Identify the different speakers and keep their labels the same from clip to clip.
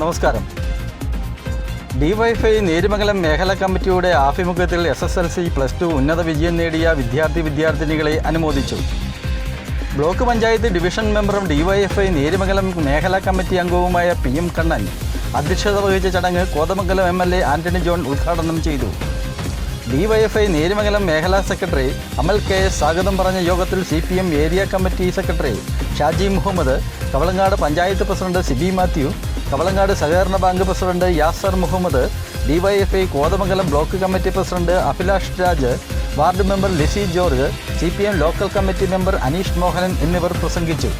Speaker 1: നമസ്കാരം. ഡിവൈഫൈ നേരുമംഗലം മേഖലാ കമ്മിറ്റിയുടെ ആഭിമുഖ്യത്തിൽ S S L C plus two ഉന്നത വിജയം നേടിയ വിദ്യാർത്ഥി വിദ്യാർത്ഥിനികളെ അനുമോദിച്ചു. ബ്ലോക്ക് പഞ്ചായത്ത് ഡിവിഷൻ മെമ്പറും ഡിവൈഎഫ്ഐ നേരുമംഗലം മേഖലാ കമ്മിറ്റി അംഗവുമായ പി എം കണ്ണൻ അധ്യക്ഷത വഹിച്ച ചടങ്ങ് Kothamangalam M L A Antony John ഉദ്ഘാടനം ചെയ്തു. ഡിവൈഎഫ്ഐ നേരിമംഗലം മേഖലാ സെക്രട്ടറി അമൽ കെ സ്വാഗതം പറഞ്ഞ യോഗത്തിൽ C P M area committee secretary Shaji Muhammad Kavalangad panchayat president Siby Mathew Kavalangad സഹകരണ bank president Yasar Muhammad DYFI Kothamangalam block committee president Abhilash Raj ward member Lissy George C P M local committee member Aneesh Mohanan എന്നിവർ പ്രസംഗിച്ചു.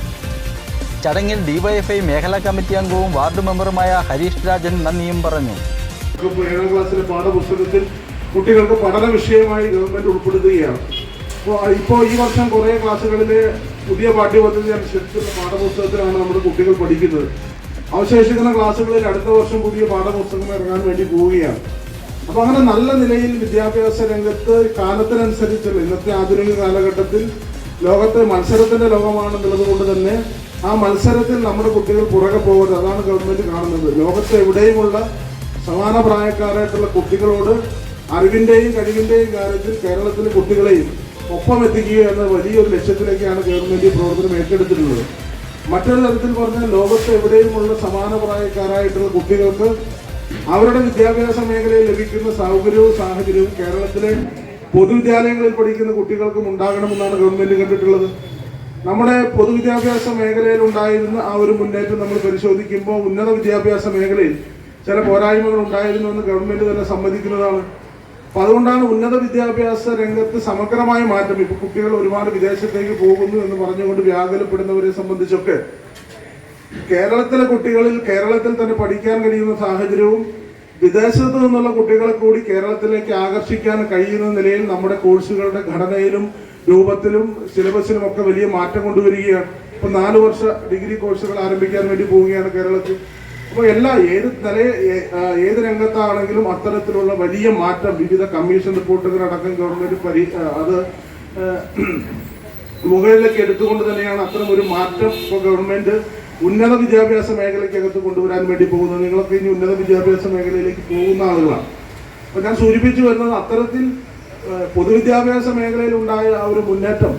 Speaker 1: ചടങ്ങിൽ DYFI മേഖലാ committee അംഗവും ward മെമ്പറുമായ Harish Rajan നന്ദിയും പറഞ്ഞു.
Speaker 2: കുട്ടികൾക്ക് പഠന വിഷയമായി ഗവൺമെന്റ് ഉൾപ്പെടുത്തുകയാണ്. ഇപ്പോൾ ഈ വർഷം കുറേ ക്ലാസ്സുകളിൽ പുതിയ പാഠ്യപദ്ധതി അനുസരിച്ചുള്ള പാഠപുസ്തകത്തിലാണ് നമ്മുടെ കുട്ടികൾ പഠിക്കുന്നത്. അവശേഷിക്കുന്ന ക്ലാസ്സുകളിൽ അടുത്ത വർഷം പുതിയ പാഠപുസ്തകം ഇറങ്ങാൻ വേണ്ടി പോവുകയാണ്. അപ്പോൾ അങ്ങനെ നല്ല നിലയിൽ വിദ്യാഭ്യാസ രംഗത്ത് കാലത്തിനനുസരിച്ചുള്ള ഇന്നത്തെ ആധുനിക കാലഘട്ടത്തിൽ ലോകത്തെ മത്സരത്തിന്റെ ലോകമാണെന്നുള്ളത് കൊണ്ട് തന്നെ ആ മത്സരത്തിൽ നമ്മുടെ കുട്ടികൾ പുറകെ പോകരുത്. അതാണ് ഗവൺമെന്റ് കാണുന്നത്. ലോകത്ത് എവിടെയുമുള്ള സമാന പ്രായക്കാരായിട്ടുള്ള കുട്ടികളോട് അറിവിന്റെയും കഴിവിന്റെയും കാര്യത്തിൽ കേരളത്തിലെ കുട്ടികളെയും ഒപ്പം എത്തിക്കുക എന്ന വലിയൊരു ലക്ഷ്യത്തിലേക്കാണ് ഗവൺമെന്റ് ഈ പ്രവർത്തനം ഏറ്റെടുത്തിട്ടുള്ളത്. മറ്റൊരു തരത്തിൽ പറഞ്ഞാൽ ലോകത്ത് എവിടെയുമുള്ള സമാന പ്രായക്കാരായിട്ടുള്ള കുട്ടികൾക്ക് അവരുടെ വിദ്യാഭ്യാസ മേഖലയിൽ ലഭിക്കുന്ന സൗകര്യവും സാഹചര്യവും കേരളത്തിലെ പൊതുവിദ്യാലയങ്ങളിൽ പഠിക്കുന്ന കുട്ടികൾക്കും ഉണ്ടാകണമെന്നാണ് ഗവൺമെന്റ് കണ്ടിട്ടുള്ളത്. നമ്മുടെ പൊതുവിദ്യാഭ്യാസ മേഖലയിൽ ഉണ്ടായിരുന്ന ആ ഒരു മുന്നേറ്റം നമ്മൾ പരിശോധിക്കുമ്പോൾ ഉന്നത വിദ്യാഭ്യാസ മേഖലയിൽ ചില പോരായ്മകൾ ഉണ്ടായിരുന്നു എന്ന് ഗവൺമെന്റ് തന്നെ സമ്മതിക്കുന്നതാണ്. അപ്പൊ അതുകൊണ്ടാണ് ഉന്നത വിദ്യാഭ്യാസ രംഗത്ത് സമഗ്രമായ മാറ്റം. ഇപ്പൊ കുട്ടികൾ ഒരുപാട് വിദേശത്തേക്ക് പോകുന്നു എന്ന് പറഞ്ഞുകൊണ്ട് വ്യാകുലപ്പെടുന്നവരെ സംബന്ധിച്ചൊക്കെ കേരളത്തിലെ കുട്ടികളിൽ കേരളത്തിൽ തന്നെ പഠിക്കാൻ കഴിയുന്ന സാഹചര്യവും വിദേശത്ത് നിന്നുള്ള കുട്ടികളെ കൂടി കേരളത്തിലേക്ക് ആകർഷിക്കാൻ കഴിയുന്ന നിലയിൽ നമ്മുടെ കോഴ്സുകളുടെ ഘടനയിലും രൂപത്തിലും സിലബസിലും ഒക്കെ വലിയ മാറ്റം കൊണ്ടുവരികയാണ്. ഇപ്പൊ നാല് വർഷ ഡിഗ്രി കോഴ്സുകൾ ആരംഭിക്കാൻ വേണ്ടി പോവുകയാണ് കേരളത്തിൽ. അപ്പോൾ എല്ലാ ഏത് തല ഏത് രംഗത്താണെങ്കിലും അത്തരത്തിലുള്ള വലിയ മാറ്റം വിവിധ കമ്മീഷൻ റിപ്പോർട്ടുകളടക്കം ഗവൺമെന്റ് പരി അത് മുകളിലേക്ക് എടുത്തുകൊണ്ട് തന്നെയാണ് അത്തരം ഒരു മാറ്റം ഇപ്പോൾ ഗവൺമെന്റ് ഉന്നത വിദ്യാഭ്യാസ മേഖലയ്ക്കകത്ത് കൊണ്ടുവരാൻ വേണ്ടി പോകുന്നത്. നിങ്ങളൊക്കെ ഇനി ഉന്നത വിദ്യാഭ്യാസ മേഖലയിലേക്ക് പോകുന്ന ആളുകളാണ്. അപ്പൊ ഞാൻ സൂചിപ്പിച്ചു വരുന്നത് അത്തരത്തിൽ പൊതുവിദ്യാഭ്യാസ മേഖലയിൽ ഉണ്ടായ ആ ഒരു മുന്നേറ്റം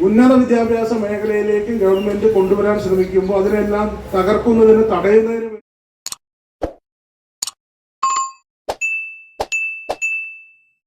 Speaker 2: ഉന്നത വിദ്യാഭ്യാസ മേഖലയിലേക്ക് ഗവൺമെന്റ് കൊണ്ടുവരാൻ ശ്രമിക്കുമ്പോൾ അതിനെല്ലാം തകർക്കുന്നതിന് തടയുന്നതിന്